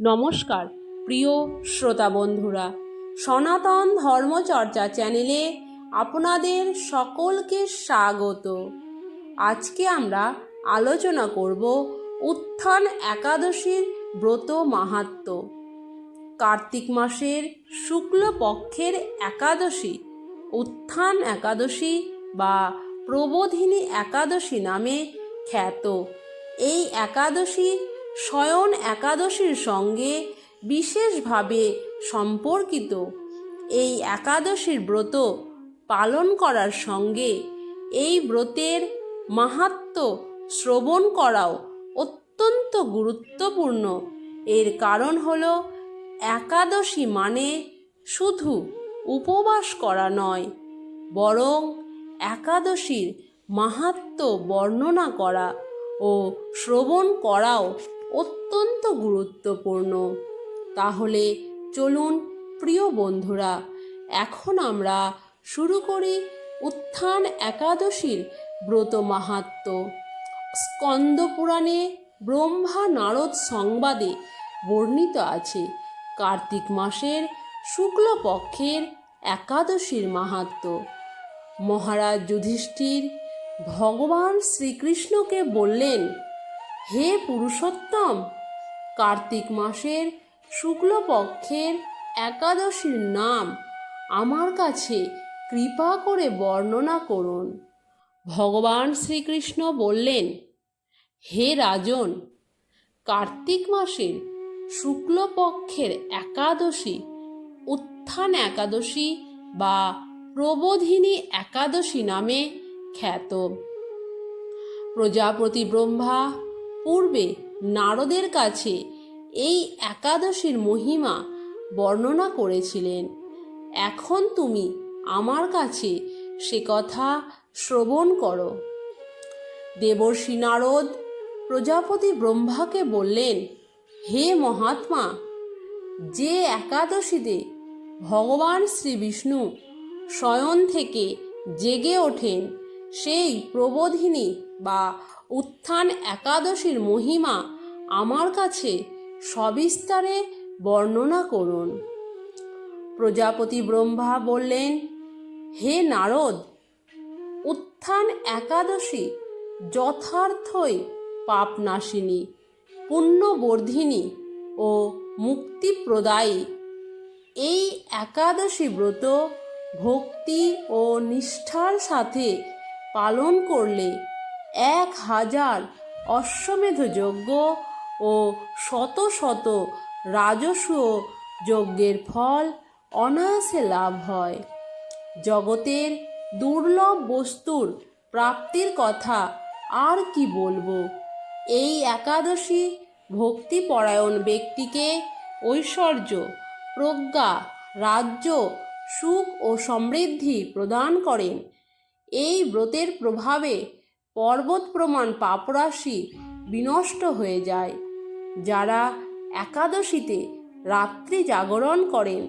নমস্কার, প্রিয় শ্রোতা বন্ধুরা। সনাতন ধর্মচর্চা চ্যানেলে আপনাদের সকলকে স্বাগত। আজকে আমরা আলোচনা করব উত্থান একাদশীর ব্রত মাহাত্ম্য কার্তিক মাসের শুক্লপক্ষের একাদশী, উত্থান একাদশী বা প্রবোধিনী একাদশী নামে খ্যাত। এই একাদশী শয়ন একাদশীর সঙ্গে বিশেষভাবে সম্পর্কিত। এই একাদশীর ব্রত পালন করার সঙ্গে এই ব্রতের মাহাত্ম শ্রবণ করাও অত্যন্ত গুরুত্বপূর্ণ। এর কারণ হল, একাদশী মানে শুধু উপবাস করা নয়, বরং একাদশীর মাহাত্ম্য বর্ণনা করা ও শ্রবণ করাও অত্যন্ত গুরুত্বপূর্ণ। তাহলে চলুন, প্রিয় বন্ধুরা, এখন আমরা শুরু করি উত্থান একাদশীর ব্রত মাহাত্ম্য স্কন্দ পুরাণে ব্রহ্মা নারদ সংবাদে বর্ণিত আছে কার্তিক মাসের শুক্লপক্ষের একাদশীর মাহাত্ম্য মহারাজ যুধিষ্ঠির ভগবান শ্রীকৃষ্ণকে বললেন হে পুরুষোত্তম, কার্তিক মাসের শুক্লপক্ষের একাদশীর নাম আমার কাছে কৃপা করে বর্ণনা করুন। ভগবান শ্রীকৃষ্ণ বললেন, হে রাজন, কার্তিক মাসের শুক্লপক্ষের একাদশী, উত্থান একাদশী বা প্রবোধিনী একাদশী নামে খ্যাত। প্রজাপতি ব্রহ্মা পূর্বে নারদের কাছে এই একাদশীর মহিমা বর্ণনা করেছিলেন। এখন তুমি আমার কাছে সে কথা শ্রবণ করো। দেবর্ষি নারদ প্রজাপতি ব্রহ্মাকে বললেন, হে মহাত্মা, যে একাদশীতে ভগবান শ্রী বিষ্ণু শয়ন থেকে জেগে ওঠেন, সেই প্রবোধিনী বা উত্থান একাদশীর মহিমা আমার কাছে সবিস্তারে বর্ণনা করুন। প্রজাপতি ব্রহ্মা বললেন, হে নারদ, উত্থান একাদশী যথার্থই পাপনাশিনী, পুণ্যবর্ধিনী ও মুক্তিপ্রদায়ী। এই একাদশী ব্রত ভক্তি ও নিষ্ঠার সাথে পালন করলে এক হাজার অশ্বমেধ যজ্ঞ ও শত শত রাজস্ব যজ্ঞের ফল অনায়াসে লাভ হয়। জগতের দুর্লভ বস্তুর প্রাপ্তির কথা আর কি বলব? এই একাদশী ভক্তিপরায়ণ ব্যক্তিকে ঐশ্বর্য, প্রজ্ঞা, রাজ্য, সুখ ও সমৃদ্ধি প্রদান করেন। এই ব্রতের প্রভাবে পর্বত প্রমাণ পাপরাশি বিনষ্ট হয়ে যায়। যারা একাদশীতে রাত্রি জাগরণ করেন,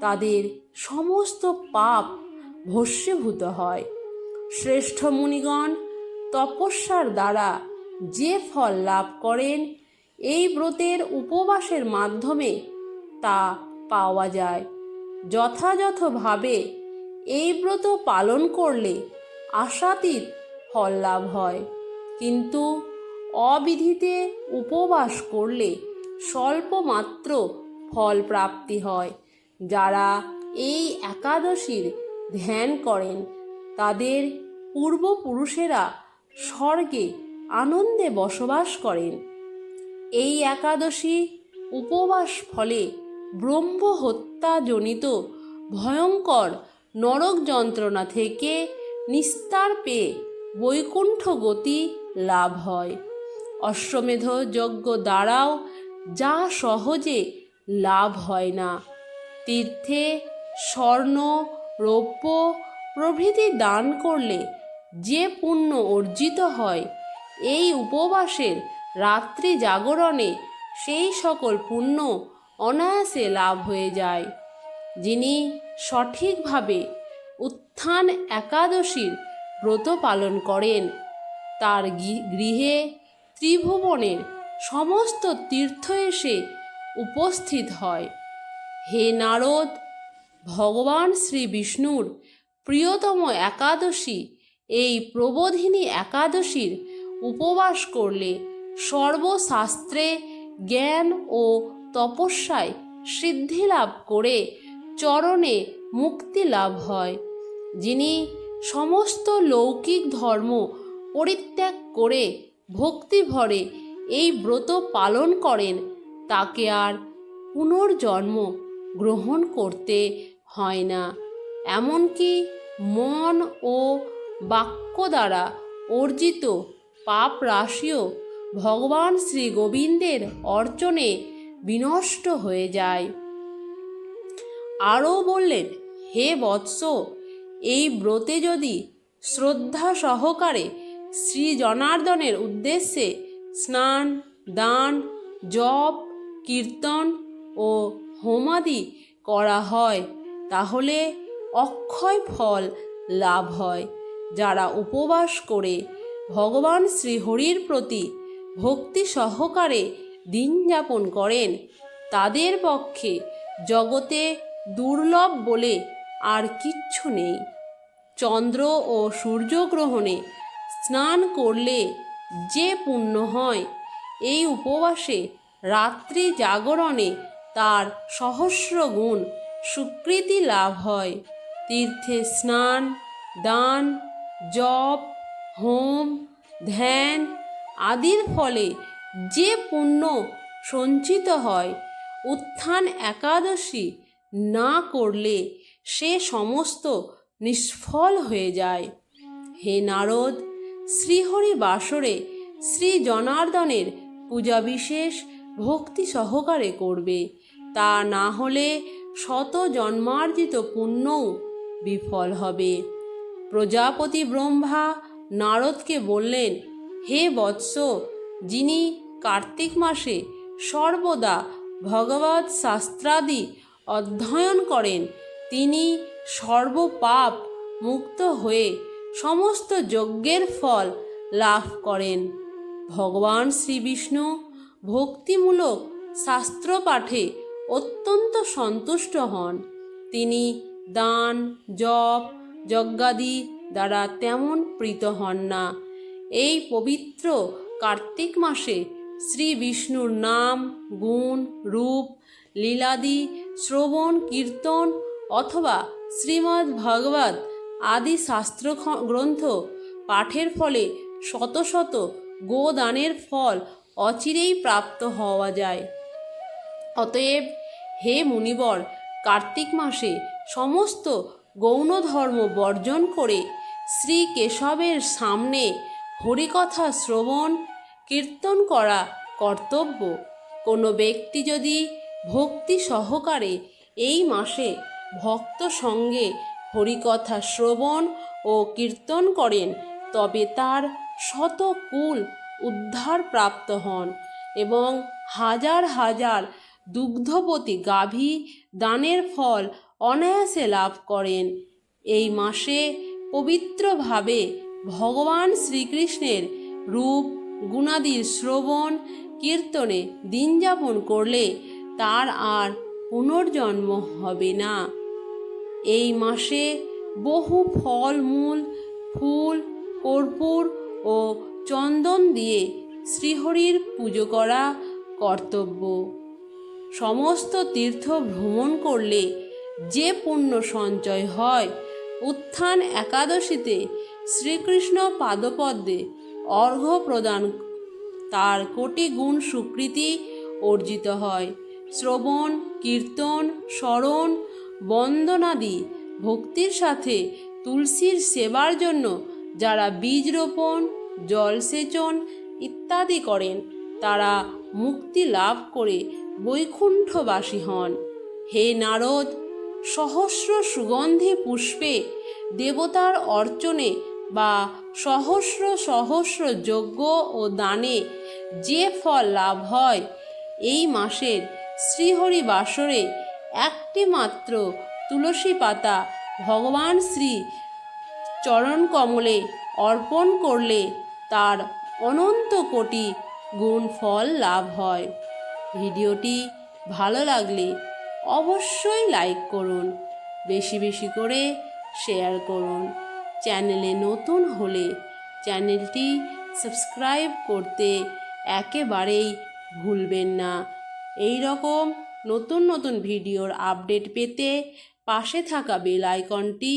তাদের সমস্ত পাপ ভস্মীভূত হয়। শ্রেষ্ঠ মুনিগণ তপস্যার দ্বারা যে ফল লাভ করেন, এই ব্রতের উপবাসের মাধ্যমে তা পাওয়া যায়। যথাযথভাবে এই ব্রত পালন করলে আশাতীত ফল লাভ হয়। কিন্তু অবিধিতে উপবাস করলে স্বল্প মাত্র ফল প্রাপ্তি হয়। যারা এই একাদশীর ধ্যান করেন, তাদের পূর্বপুরুষেরা স্বর্গে আনন্দে বসবাস করেন। এই একাদশী উপবাস ফলে ব্রহ্ম হত্যাজনিত ভয়ঙ্কর নরক যন্ত্রণা থেকে নিস্তার পেয়ে বৈকুণ্ঠ গতি লাভ হয়। অশ্বমেধ যজ্ঞ দ্বারাও যা সহজে লাভ হয় না। তীর্থে স্বর্ণ, রৌপ্য প্রভৃতি দান করলে যে পুণ্য অর্জিত হয়, এই উপবাসের রাত্রি জাগরণে সেই সকল পুণ্য অনায়াসে লাভ হয়ে যায়। যিনি সঠিকভাবে উত্থান একাদশীর ব্রত পালন করেন। তার গৃহে ত্রিভুবনের সমস্ত তীর্থ এসে উপস্থিত হয়। হে নারদ, ভগবান শ্রী বিষ্ণুর প্রিয়তম একাদশী এই প্রবোধিনী একাদশীর উপবাস করলে সর্বশাস্ত্রে জ্ঞান ও তপস্যায় সিদ্ধি লাভ করে চরণে মুক্তি লাভ হয়। যিনি সমস্ত লৌকিক ধর্ম পরিত্যাগ করে ভক্তি ভরে এই ব্রত পালন করেন, তাকে আর পুনর্জন্ম গ্রহণ করতে হয় না। এমনকি মন ও বাক্য দ্বারা অর্জিত পাপ রাশিও ভগবান শ্রী গোবিন্দের অর্চনে বিনষ্ট হয়ে যায়। আরও বললেন, হে বৎস এই ব্রতে যদি শ্রদ্ধা সহকারে শ্রী জনার্দনের উদ্দেশ্যে স্নান, দান, জপ, কীর্তন ও হোমাদি করা হয়, তাহলে অক্ষয় ফল লাভ হয়। যারা উপবাস করে ভগবান শ্রীহরির প্রতি ভক্তি সহকারে দিন যাপন করেন, তাদের পক্ষে জগতে দুর্লভ বলে আর কিচ্ছু নেই। চন্দ্র ও সূর্যগ্রহণে স্নান করলে যে পুণ্য হয়, এই উপবাসে রাত্রি জাগরণে তার সহস্র গুণ স্বীকৃতি লাভ হয়। তীর্থে স্নান, দান, জপ, হোম, ধ্যান আদির ফলে যে পুণ্য সঞ্চিত হয়, উত্থান একাদশী না করলে সে সমস্ত নিষ্ফল হয়ে যায়। হে নারদ, শ্রীহরি বাসরে শ্রী জনার্দনের পূজা বিশেষ ভক্তি সহকারে করবে। তা না হলে শত জন্মার্জিত পুণ্যও বিফল হবে। প্রজাপতি ব্রহ্মা নারদকে বললেন, হে বৎস, যিনি কার্তিক মাসে সর্বদা ভগবত শাস্ত্রাদি অধ্যয়ন করেন তিনি সর্বপাপ মুক্ত হয়ে সমস্ত যজ্ঞের ফল লাভ করেন। ভগবান শ্রীবিষ্ণু ভক্তিমূলক শাস্ত্র পাঠে অত্যন্ত সন্তুষ্ট হন। তিনি দান, জপ, যজ্ঞাদি দ্বারা তেমন প্রীত হন না। এই পবিত্র কার্তিক মাসে শ্রী বিষ্ণুর নাম, গুণ, রূপ, লীলাদি, শ্রবণ, কীর্তন অথবা শ্রীমদ্ ভাগবত আদি শাস্ত্র গ্রন্থ পাঠের ফলে শত শত গোদানের ফল অচিরেই প্রাপ্ত হওয়া যায়। অতএব হে মুনিবর, কার্তিক মাসে সমস্ত গৌণ ধর্ম বর্জন করে শ্রী কেশবের সামনে হরিকথা শ্রবণ, কীর্তন করা কর্তব্য। কোনো ব্যক্তি যদি ভক্তি সহকারে এই মাসে ভক্ত সঙ্গে হরিকথা শ্রবণ ও কীর্তন করেন, তবে তার শত কুল উদ্ধার প্রাপ্ত হন এবং হাজার হাজার দুগ্ধবতী গাভী দানের ফল অনায়াসে লাভ করেন। এই মাসে পবিত্রভাবে ভগবান শ্রীকৃষ্ণের রূপ, গুণাদির শ্রবণ, কীর্তনে দিন যাপন করলে তার আর পুনর্জন্ম হবে না। এই মাসে বহু ফল, মূল, ফুল, কর্পূর ও চন্দন দিয়ে শ্রীহরির পুজো করা কর্তব্য। সমস্ত তীর্থ ভ্রমণ করলে যে পুণ্য সঞ্চয় হয়, উত্থান একাদশীতে শ্রীকৃষ্ণ পাদপদ্মে অর্ঘ্য প্রদান তার কোটি গুণ স্বীকৃতি অর্জিত হয়। শ্রবণ, কীর্তন, স্মরণ বন্দনাদি ভক্তির সাথে তুলসীর সেবার জন্য যারা বীজ রোপণ জলসেচন ইত্যাদি করেন, তারা মুক্তি লাভ করে বৈকুণ্ঠবাসী হন। হে নারদ, সহস্র সুগন্ধি পুষ্পে দেবতার অর্চনে বা সহস্র সহস্র যজ্ঞ ও দানে যে ফল লাভ হয়, এই মাসের শ্রীহরি বাসরে একটি মাত্র তুলসী পাতা ভগবান শ্রী চরণ কমলে অর্পণ করলে তার অনন্ত কোটি গুণ ফল লাভ হয়। ভিডিওটি ভালো লাগলে অবশ্যই লাইক করুন, বেশি বেশি করে শেয়ার করুন। চ্যানেলে নতুন হলে চ্যানেলটি সাবস্ক্রাইব করতে একেবারেই ভুলবেন না। এই রকম নতুন নতুন ভিডিওর আপডেট পেতে পাশে থাকা বেল আইকনটি